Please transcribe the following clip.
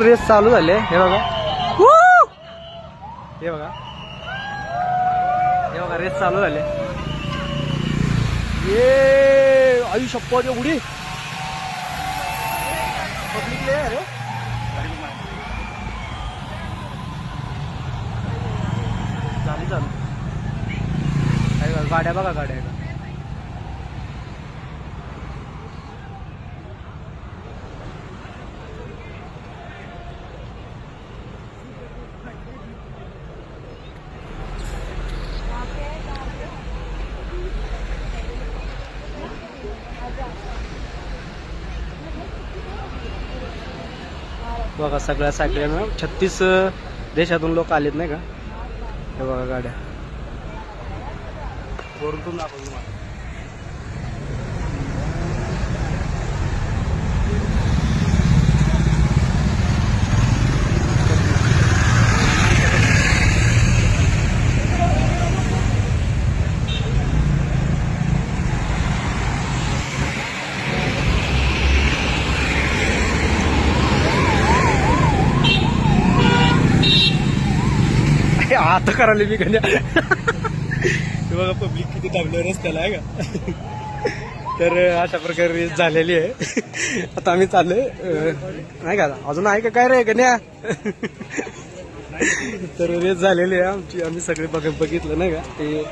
Race चालू झाले हे बघा! हे बघा. हे बघा रेस चालू झाले ये आयु शप्पा उडी पब्लिक लय आहे रे. झाली चालू. बघा, गाड्या बघा गाड्या बघा. सगळ्या सगळ्यांना छत्तीस देशातून लोक आलेत नाही का हे बघा गाड्या वरून दाखवतो आता करायला मी गण्या. बघा पब्लिक किती दाबलं रस्त्याला आहे का? तर अशा प्रकारे रेस झालेली आहे. आता आम्ही चाललोय नाही का अजून आहे का? काय रे गण्या? तर रेस झालेली आहे आमची. आम्ही सगळे बघ बघितलं नाही का? ते